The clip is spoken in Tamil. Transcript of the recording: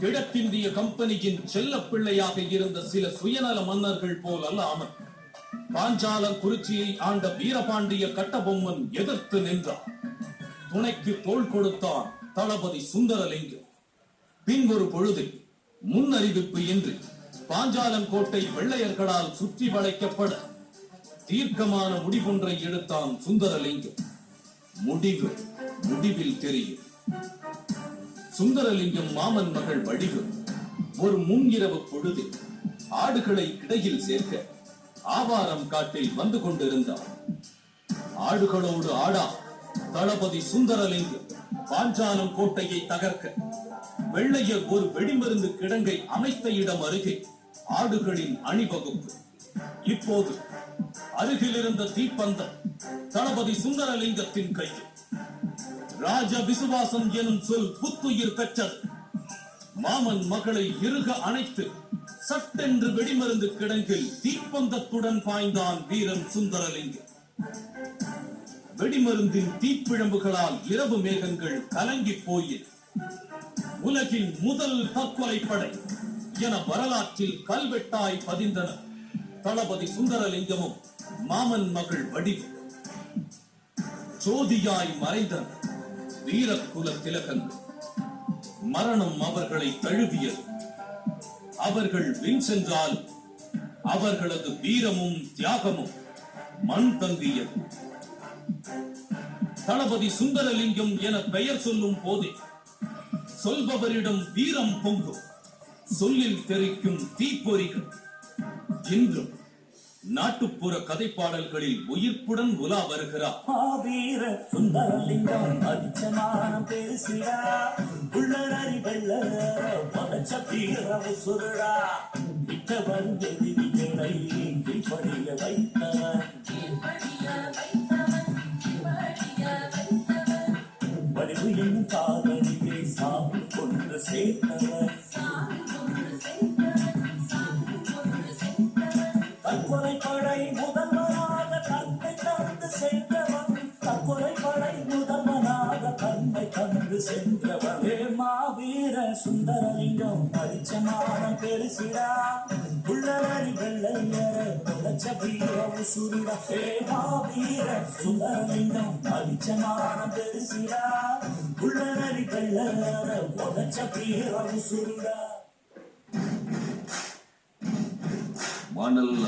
கிழக்கிந்திய கம்பெனியின் செல்ல பிள்ளையாக இருந்த சில சுயநல மன்னர்கள் போல் அல்லாமல் பாஞ்சாலம் குறிச்சியை ஆண்ட வீரபாண்டிய கட்டபொம்மன் எதிர்த்து நின்றார் துணைக்கு தோள் கொடுத்தான் தளபதி சுந்தரலிங்கம். பின் ஒரு பொழுதில் முன்னறிவிப்பு இன்றி பாஞ்சாலம் கோட்டை வெள்ளையர்களால் சுற்றி வளைக்கப்பட தீர்க்கமான முடிவொன்றை எடுத்தான் சுந்தரலிங்கம். முடிவு முடிவில் தெரியும். சுந்தரலிங்கம் மாமன் மகள் வடிவு ஒரு முன்இரவு பொழுதில் ஆடுகளை கிடையில் சேர்க்க ஆவாரம் காட்டில் வந்து கொண்டிருந்தார் ஆடுகளோடு ஆடா தளபதி சுந்தரலிங்கம் பாஞ்சாலம் கோட்டையை தகர்க்க வெள்ளையர் ஒரு வெடிமருந்து கிடங்கை அமைத்த இடம் அருகே ஆடுகளின் அணிவகுப்பு. இப்போது அருகில் இருந்த தீப்பந்தம் தளபதி சுந்தரலிங்கத்தின் கையில். ராஜ விசுவாசம் எனும் சொல் புத்துயிர் பெற்றது. மாமன் மகளை இறுக அணைத்து சட்டென்று வெடிமருந்து கிடங்கில் தீப்பந்தத்துடன் பாய்ந்தான் வீரன் சுந்தரலிங்கம் வெடிமருந்தின் தீப்பிழம்புகளால் இரவு மேகங்கள் கலங்கி போயின. உலகின் முதல் தற்கொலை படை என வரலாற்றில் கல்வெட்டாய் பதிந்தனர் தளபதி சுந்தரலிங்கமும் மாமன் மகள் வடிவு. ஜோதியாய் மறைந்தனர் வீரக்குல திலகங்கள் மரணம் அவர்களை தழுவியது. அவர்கள் வின் சென்றால் அவர்களது வீரமும் தியாகமும் மண் தங்கியது. தளபதி சுந்தரலிங்கம் என பெயர் சொல்லும் போதே சொல்பவரிடம் வீரம் பொங்கும் சொல்லில் தெரிக்கும் தீப்பொறிகள் இன்றும் நாட்டுப்புற கதை பாடல்களில் உயிர்ப்புடன் உலா வருகிறார் மாவீர சுந்தரலிங்கம் அதிச்சமானம் பேசிடா. உள்ளரி வெள்ள பதச்ச தீரவு சுருடா. விட்டவன் எதிரிகளை கீழ்படிய வைத்தவன். வடிவு என்னும் காதலியை சாமி கொண்டு சேர்த்தவன். சென்றவரே மாவீர சுந்தரலிங்கம் பரிச்சமான பெருசிடா. உள்ளவரி வெள்ளையர உழைச்ச வீர உசுரிடா. ஏ மாவீர சுந்தரலிங்கம் பரிச்சமான பெருசிடா. உள்ளவரி வெள்ளையர உழைச்ச வீர சுருடா மணல்